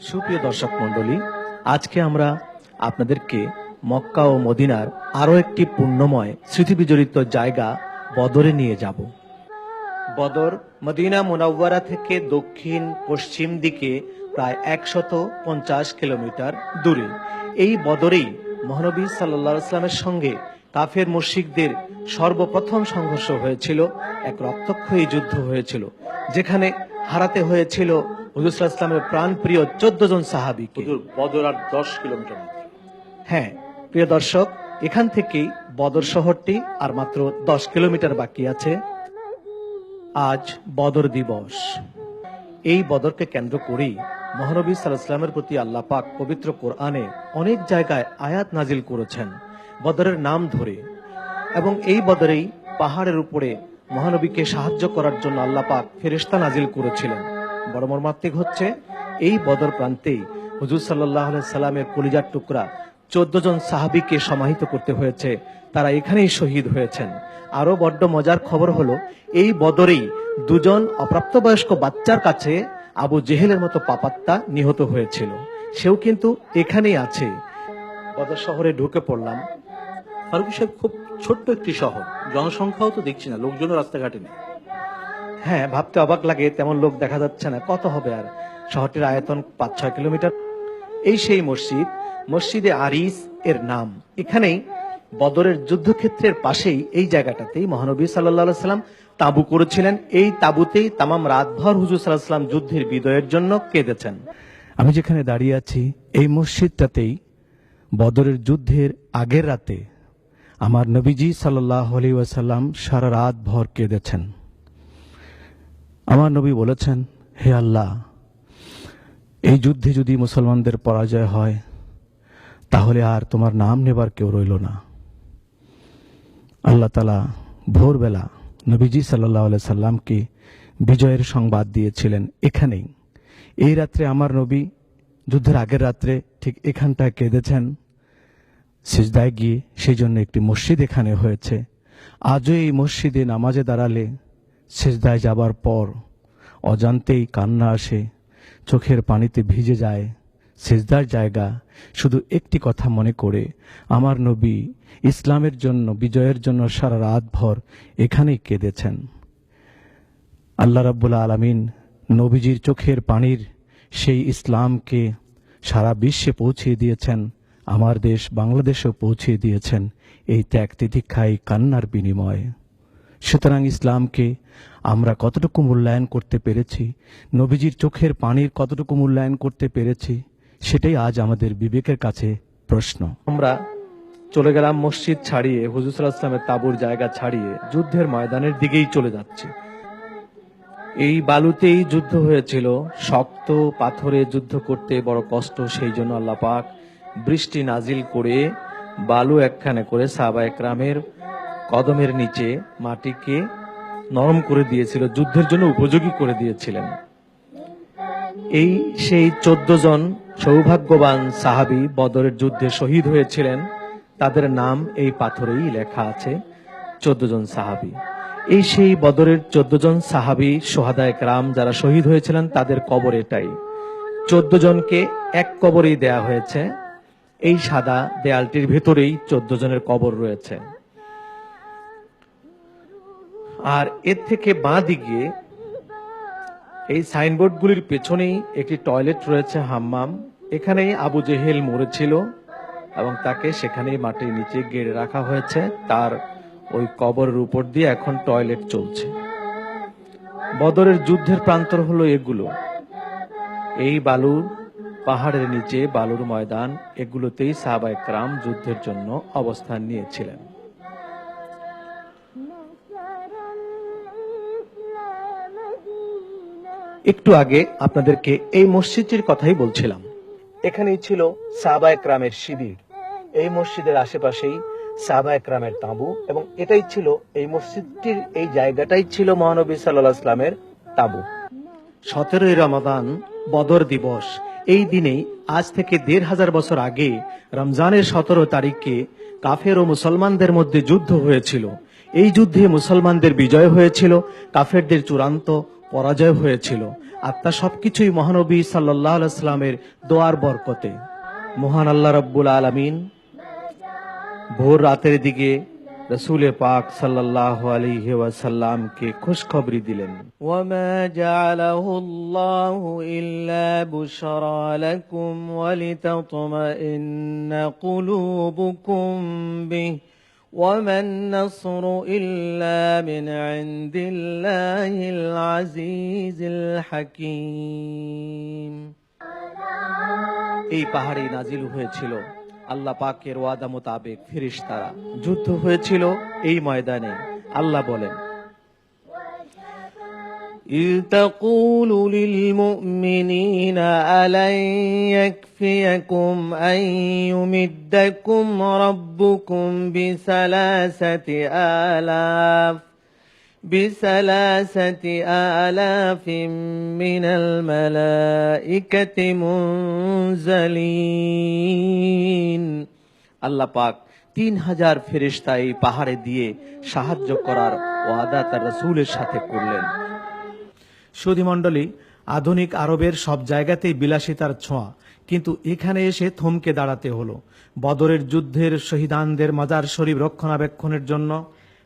সুপ্রিয় দর্শক মণ্ডলী, আজকে আমরা আপনাদেরকে মক্কা ও মদিনার আরও একটি পুণ্যময় স্মৃতিবিজড়িত জায়গা বদরে নিয়ে যাব। বদর মদিনা মুনাওয়ারা থেকে দক্ষিণ পশ্চিম দিকে প্রায় একশত পঞ্চাশ কিলোমিটার দূরে। এই বদরেই মহানবী সাল্লা ইসলামের সঙ্গে কাফের মুশিকদের সর্বপ্রথম সংঘর্ষ হয়েছিল এক রক্তক্ষয়ী যুদ্ধ হয়েছিল যেখানে হারাতে হয়েছিল হুজুর ইসলামের প্রাণ প্রিয় চোদ্দ জন সাহাবিকে। বদর আর দশ কিলোমিটার হ্যাঁ প্রিয় দর্শক এখান থেকেই বদর শহরটি আর মাত্র দশ কিলোমিটার বাকি আছে। আজ বদর দিবস। এই বদরকে কেন্দ্র করেই মহানবী সাল্লামের প্রতি আল্লাহ পাক পবিত্র কোরআনে অনেক জায়গায় আয়াত নাজিল করেছেন বদরের নাম ধরে। এবং এই বদরেই পাহাড়ের উপরে মহানবীকে সাহায্য করার জন্য আল্লাহ পাক ফেরেশতা নাজিল করেছিলেন। বড় মর্মান্তিক হচ্ছে, এই বদর প্রান্তেই হুজুর সাল্লাহ সাল্লামের কলিজার টুকরা চোদ্দ জন সাহাবিকে সমাহিত করতে হয়েছে। তারা এখানেই শহীদ হয়েছেন। আরও বড্ড মজার খবর হলো, এই বদরেই দুজন অপ্রাপ্তবয়স্ক বাচ্চার কাছে আবু জেহেলের মতো পাপাত্তা নিহত হয়েছিল। সেও কিন্তু এখানেই আছে। বদর শহরে ঢুকে পড়লাম। ফারুক সাহেব খুব ছোট্ট একটি শহর। জনসংখ্যাও তো দেখছি না, লোকজনও রাস্তাঘাটে নেই। হ্যাঁ ভাবতে অবাক লাগে, তেমন লোক দেখা যাচ্ছে না। কত হবে আর? শহরটির আয়তন পাঁচ ছয় কিলোমিটার। এই সেই মসজিদ মসজিদে আরিস এর নাম। এখানেই বদরের যুদ্ধক্ষেত্রের পাশেই এই জায়গাটাতেই মহানবী সাল্লাহ সাল্লাম তাঁবু করেছিলেন। এই তাঁবুতেই তামাম রাতভর হুজুর সাল্লাহ সাল্লাম যুদ্ধের বিদয়ের জন্য কেঁদেছেন। আমি যেখানে দাঁড়িয়ে আছি, এই মসজিদটাতেই বদরের যুদ্ধের আগের রাতে আমার নবীজি সাল্লাহ আলি ওয়াসাল্লাম সারা রাত ভর কেঁদেছেন। আমার নবী বলেছেন, হে আল্লাহ, এই যুদ্ধে যদি মুসলমানদের পরাজয় হয় তাহলে আর তোমার নাম নেবার কেউ রইল না। আল্লাহ তালা ভোরবেলা নবীজি সাল্লাহ সাল্লামকে বিজয়ের সংবাদ দিয়েছিলেন এখানেই। এই রাত্রে আমার নবী যুদ্ধের আগের রাত্রে ঠিক এখানটায় কেঁদেছেন। সিজদায় গিয়ে সেই জন্য একটি মসজিদ এখানে হয়েছে। আজও এই মসজিদে নামাজে দাঁড়ালে সেজদায় যাবার পর অজান্তেই কান্না আসে, চোখের পানিতে ভিজে যায়। সেজদার জায়গা, শুধু একটি কথা মনে করে, আমার নবী ইসলামের জন্য, বিজয়ের জন্য সারা রাত ভর এখানেই কেঁদেছেন। আল্লাহ রাব্বুল আলামিন নবীজির চোখের পানির সেই ইসলামকে সারা বিশ্বে পৌঁছিয়ে দিয়েছেন, আমার দেশ বাংলাদেশেও পৌঁছিয়ে দিয়েছেন এই ত্যাগ তিতিক্ষাই কান্নার বিনিময়ে। সুতরাং ইসলামকে আমরা কতটুকু মূল্যায়ন করতে পেরেছি, নবীজির চোখের পানির কতটুকু মূল্যায়ন করতে পেরেছি সেটাই আজ আমাদের বিবেকের কাছে প্রশ্ন। আমরা চলে গেলাম মসজিদ ছাড়িয়ে, হুজুর তাঁবুর জায়গা ছাড়িয়ে, যুদ্ধের ময়দানের দিকেই চলে যাচ্ছে। এই বালুতেই যুদ্ধ হয়েছিল, শক্ত পাথরে যুদ্ধ করতে বড় কষ্ট, সেই জন্য আল্লাহ পাক বৃষ্টি নাজিল করে বালু একখানে করে সাহাবা একরামের কদমের নিচে মাটিকে নরম করে দিয়েছিল, যুদ্ধের জন্য উপযোগী করে দিয়েছিলেন। এই সেই চোদ্দ জন সৌভাগ্যবান সাহাবি বদরের যুদ্ধে শহীদ হয়েছিলেন। তাদের নাম এই পাথরেই লেখা আছে, চোদ্দ জন সাহাবি। এই সেই বদরের চোদ্দ জন সাহাবি সোহাদায়ক রাম যারা শহীদ হয়েছিলেন, তাদের কবর এটাই। চোদ্দ জনকে এক কবরেই দেয়া হয়েছে। এই সাদা দেয়ালটির ভেতরেই চোদ্দ জনের কবর রয়েছে। আর এর থেকে বাঁ দিকে এই সাইনবোর্ডগুলির পেছনেই একটি টয়লেট রয়েছে হাম্মাম। এখানেই আবু জেহেল মরেছিল এবং তাকে সেখানেই মাটির নিচে গেড়ে রাখা হয়েছে। তার ওই কবরের উপর দিয়ে এখন টয়লেট চলছে। বদরের যুদ্ধের প্রান্তর হলো এগুলো। এই বালুর পাহাড়ের নিচে বালুর ময়দান, এগুলোতেই সাহাবায়ে ক্রাম যুদ্ধের জন্য অবস্থান নিয়েছিলেন। একটু আগে আপনাদেরকে এই মসজিদটির কথাই বলছিলাম। এখানেই ছিল সাহাবায়ে ক্রামের শিবির। এই মসজিদের আশেপাশেই সাহাবা একরামের তাঁবু এবং এটাই ছিল এই মসজিদটির এই জায়গাটাই ছিল মহানবী সাল্লাহ ইসলামের তাঁবু। সতেরোই রমাদান, বদর দিবস, এই দিনেই আজ থেকে দেড় হাজার বছর আগে রমজানের সতেরো তারিখে কাফের ও মুসলমানদের মধ্যে যুদ্ধ হয়েছিল। এই যুদ্ধে মুসলমানদের বিজয় হয়েছিল, কাফেরদের চূড়ান্ত পরাজয় হয়েছিল আর তা সবকিছুই মহানবী সাল্লাহ সাল্লামের দোয়ার বরকতে মহান আল্লাহ রব্বুল আলমিন ভোর রাতের দিকে রসুল পাক সাল্লাহ আলহি ওয়াসাল্লামকে খুশখবরি দিলেন وما جعله الله إلا بشرى لكم ولتطمئن قلوبكم به وما النصر إلا من عند الله العزيز الحكيم এই পাহাড়ে নাজিল হয়েছিল আল্লাহ পাকের ওয়াদা মোতাবেক ফিরিস্তারা যুদ্ধ হয়েছিল এই ময়দানে আল্লাহ বলেন إذ تقول للمؤمنين ألن يكفيكم أن يمدكم ربكم بثلاثة آلاف بثلاثة آلاف من الملائكة منزلين আল্লাহ পাক তিন হাজার ফেরিস্তা এই পাহাড়ে দিয়ে সাহায্য করার ওয়াদা তার রসুলের সাথে করলেন সুধিমণ্ডলী আধুনিক আরবের সব জায়গাতেই বিলাসিতার ছোঁয়া। কিন্তু এখানে এসে থমকে দাঁড়াতে হলো। বদরের যুদ্ধের শহীদানদের মাজার শরীফ রক্ষণাবেক্ষণের জন্য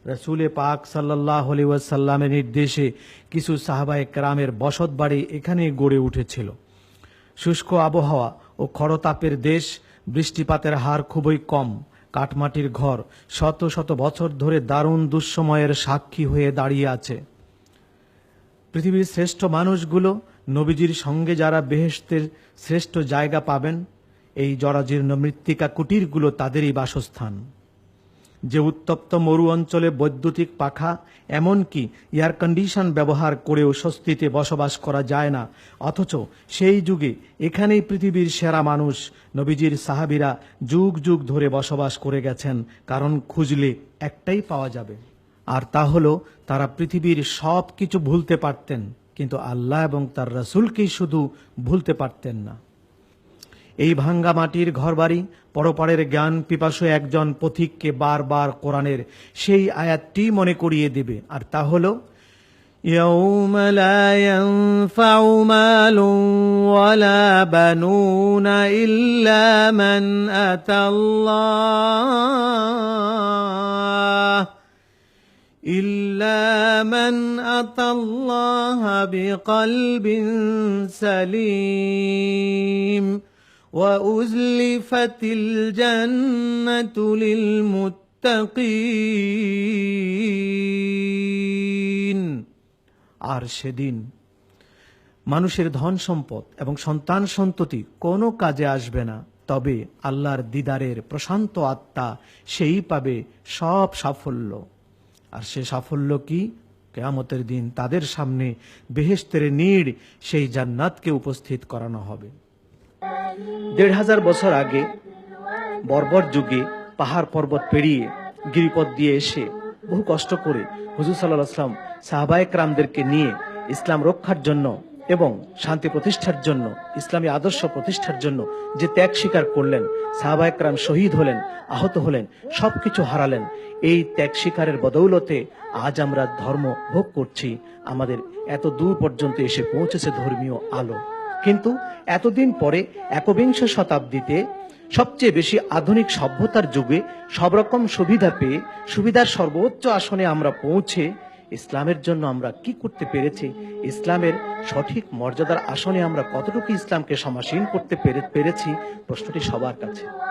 রসুলে পাক সাল্লাহ সাল্লামের নির্দেশে কিছু সাহাবায়ে কেরামের বসত বাড়ি এখানে গড়ে উঠেছিল। শুষ্ক আবহাওয়া ও খরতাপের দেশ বৃষ্টিপাতের হার খুবই কম। কাঠমাটির ঘর শত শত বছর ধরে দারুণ দুঃসময়ের সাক্ষী হয়ে দাঁড়িয়ে আছে। পৃথিবীর শ্রেষ্ঠ মানুষগুলো নবীজির সঙ্গে যারা বেহেস্তের শ্রেষ্ঠ জায়গা পাবেন, এই জরাজীর্ণ মৃত্তিকা কুটিরগুলো তাদেরই বাসস্থান। যে উত্তপ্ত মরু অঞ্চলে বৈদ্যুতিক পাখা, এমনকি এয়ার কন্ডিশন ব্যবহার করেও স্বস্তিতে বসবাস করা যায় না, অথচ সেই যুগে এখানেই পৃথিবীর সেরা মানুষ নবীজির সাহাবিরা যুগ যুগ ধরে বসবাস করে গেছেন, কারণ খুঁজলে একটাই পাওয়া যাবে। আর তা হলো তারা পৃথিবীর সব কিছু ভুলতে পারতেন কিন্তু আল্লাহ এবং তার রাসূলকেই শুধু ভুলতে পারতেন না এই ভাঙ্গা মাটির ঘরবাড়ি পরপারের জ্ঞান পিপাসু একজন পথিককে বারবার কোরআনের সেই আয়াতটি মনে করিয়ে দেবে আর তা হলো يوم لا ينفع مال ولا بنون إلا من أتى الله إلا من أتى الله بقلب سليم وأزلفت الجنة للمتقين আর সেদিন মানুষের ধন সম্পদ এবং সন্তান সন্ততি কোনো কাজে আসবে না তবে আল্লাহর দিদারের প্রশান্ত আত্মা সেই পাবে সব সাফল্য আর সে সাফল্য কি? কেয়ামতের দিন তাদের সামনে বেহেস্তের নীড় সেই জান্নাতকে উপস্থিত করানো হবে। দেড় হাজার বছর আগে বর্বর যুগে পাহাড় পর্বত পেরিয়ে গিরিপথ দিয়ে এসে বহু কষ্ট করে হুজুর সাল্লাহ আসলাম সাহাবায়ক রামদেরকে নিয়ে ইসলাম রক্ষার জন্য এবং শান্তি প্রতিষ্ঠার জন্য, ইসলামী আদর্শ প্রতিষ্ঠার জন্য যে ত্যাগ স্বীকার করলেন সাহাবায়ক রাম শহীদ হলেন, আহত হলেন, সবকিছু হারালেন, এই ত্যাগ স্বীকারের বদৌলতে আজ আমরা ধর্ম ভোগ করছি, আমাদের এত দূর পর্যন্ত এসে পৌঁছেছে ধর্মীয় আলো। কিন্তু এতদিন পরে একবিংশ শতাব্দীতে সবচেয়ে বেশি আধুনিক সভ্যতার যুগে সব রকম সুবিধা পেয়ে, সুবিধার সর্বোচ্চ আসনে আমরা পৌঁছে ইসলামের জন্য আমরা কি করতে পেরেছি? ইসলামের সঠিক মর্যাদার আসনে আমরা কতটুকু ইসলামকে সমাসীন করতে পেরে- পেরেছি? প্রশ্নটি সবার কাছে।